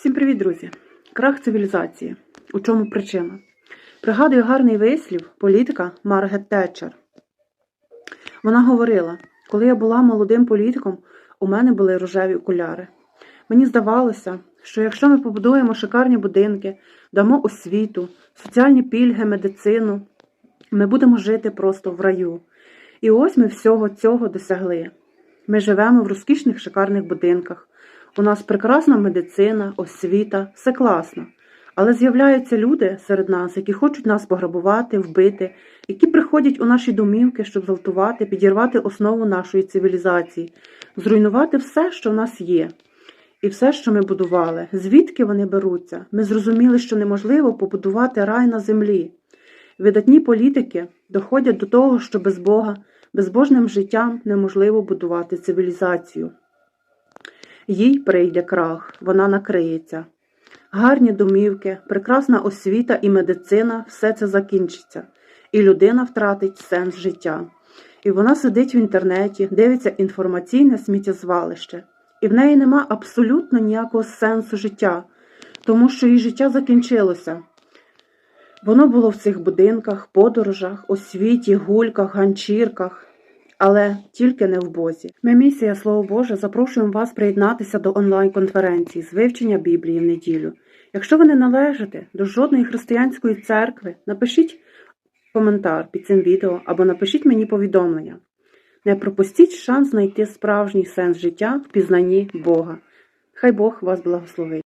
Всім привіт, друзі! Крах цивілізації. У чому причина? Пригадую гарний вислів політика Маргет Тетчер. Вона говорила: коли я була молодим політиком, у мене були рожеві окуляри. Мені здавалося, що якщо ми побудуємо шикарні будинки, дамо освіту, соціальні пільги, медицину, ми будемо жити просто в раю. І ось ми всього цього досягли. Ми живемо в розкішних шикарних будинках. У нас прекрасна медицина, освіта, все класно. Але з'являються люди серед нас, які хочуть нас пограбувати, вбити, які приходять у наші домівки, щоб зґвалтувати, підірвати основу нашої цивілізації, зруйнувати все, що в нас є, і все, що ми будували. Звідки вони беруться? Ми зрозуміли, що неможливо побудувати рай на землі. Видатні політики доходять до того, що без Бога, безбожним життям неможливо будувати цивілізацію. Їй прийде крах, вона накриється. Гарні домівки, прекрасна освіта і медицина все це закінчиться, і людина втратить сенс життя. І вона сидить в інтернеті, дивиться інформаційне сміттєзвалище, і в неї нема абсолютно ніякого сенсу життя, тому що її життя закінчилося. Воно було в цих будинках, подорожах, освіті, гульках, ганчірках, але тільки не в Бозі. Ми, місія Слово Боже, запрошуємо вас приєднатися до онлайн-конференції з вивчення Біблії в неділю. Якщо ви не належите до жодної християнської церкви, напишіть коментар під цим відео або напишіть мені повідомлення. Не пропустіть шанс знайти справжній сенс життя в пізнанні Бога. Хай Бог вас благословить.